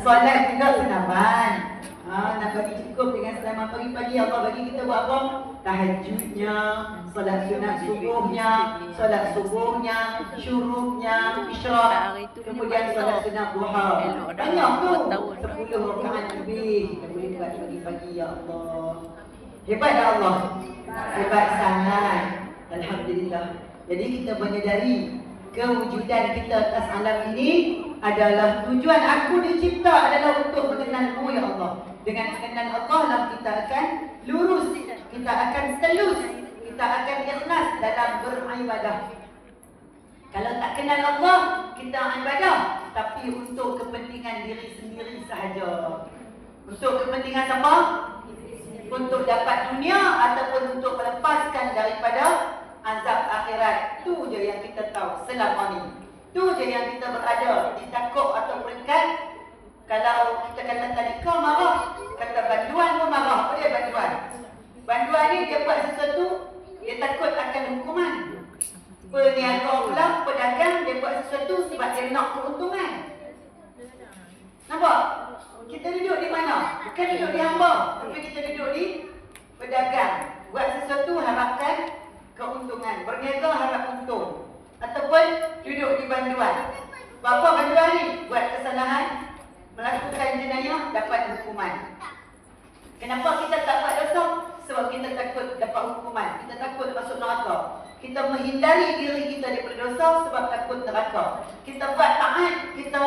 Solat juga senaman. Ha, nak bagi cukup dengan selamat pagi-pagi Allah bagi kita buat apa? Tahajudnya, solat sunat subuhnya, solat subuhnya, syuruknya, isyraq, kemudian solat sunat duha. Banyak tu. 10 rakaat lebih kita boleh buat pagi-pagi ya Allah. Hebat tak Allah? Hebat sangat. Alhamdulillah. Jadi kita menyedari kewujudan kita atas alam ini adalah tujuan aku dicipta adalah untuk mengenalmu ya Allah. Dengan mengenal Allah lah kita akan lurus, kita akan selus, kita akan ikhlas dalam beribadah. Kalau tak kenal Allah, kita ibadah tapi untuk kepentingan diri sendiri sahaja. Untuk kepentingan siapa? Untuk dapat dunia ataupun untuk melepaskan daripada azab akhirat. Tu je selama ni. Tu je yang kita berada di takut atau peringkat kalau kita kata tadi kau marah, kata banduan pun marah. Apa dia banduan? Banduan ni dia buat sesuatu, dia takut akan hukuman. Peniaga pula, pedagang dia buat sesuatu sebab dia nak keuntungan. Nampak? Kita duduk di mana? Bukan duduk di hamba, tapi kita duduk di pedagang. Buat sesuatu harapkan keuntungan. Berniaga harap untung. Ataupun duduk di banduan. Bapa banduan ni buat kesalahan, melakukan jenayah dapat hukuman. Kenapa kita tak buat dosa? Sebab kita takut dapat hukuman. Kita takut masuk neraka. Kita menghindari diri kita daripada dosa sebab takut neraka. Kita buat taat, kita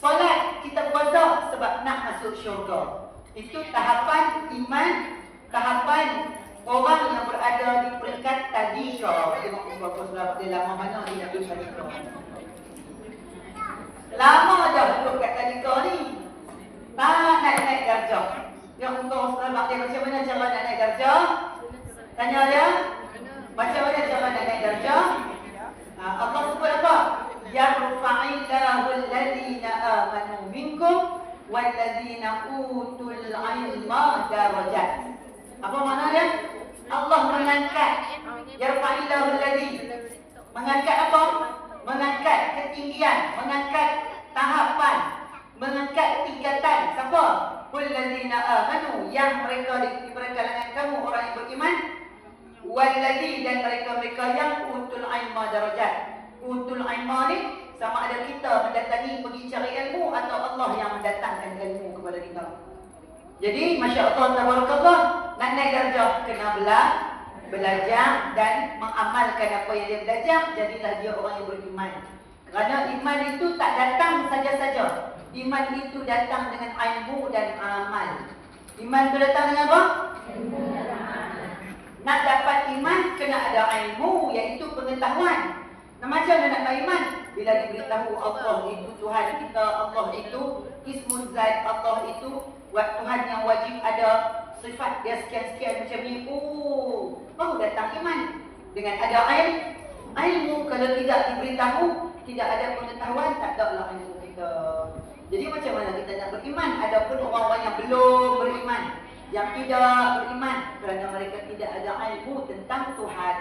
solat, kita puasa sebab nak masuk syurga. Itu tahapan iman, tahapan orang yang berada di peringkat tadi. Tengok berapa selama dia lama mana dia nak pergi tadi Lama dah duduk kat tadika ni. Tak naik-naik darjah. Yang untuk selamat dia macam mana cara nak naik darjah? Tanya dia. Macam mana cara nak naik darjah? Allah sebut apa? Yarfa'illahu alladhina amanu minkum walladhina utul ilma darajat. Apa makna dia? Allah mengangkat. Yarfa'illahu alladhi. Mengangkat apa? Mengangkat ketinggian, mengangkat tahapan, mengangkat tingkatan. Siapa? Walladzina amanu yang mereka di, di kamu orang yang beriman. Walladzi dan mereka-mereka yang utul ilma darajat. Utul ilma ni sama ada kita mendatangi pergi cari ilmu atau Allah yang mendatangkan ilmu kepada kita. Jadi Masya Allah Tabarakallah Naik darjah kena belah Belajar dan mengamalkan apa yang dia belajar Jadilah dia orang yang beriman Kerana iman itu tak datang saja-saja Iman itu datang dengan ilmu dan amal Iman itu datang dengan apa? Nak dapat iman kena ada ilmu iaitu pengetahuan. Nah, macam mana nak beriman? Bila diberitahu Allah itu Tuhan kita, Allah itu Ismun Zat, Allah itu Tuhan yang wajib sifat dia sekian-sekian macam ni. Oh, baru datang iman. Dengan ada ilmu, ilmu kalau tidak diberitahu, tidak ada pengetahuan, tak ada lah ilmu kita. Jadi macam mana kita nak beriman? Adapun orang-orang yang belum beriman, yang tidak beriman kerana mereka tidak ada ilmu tentang Tuhan.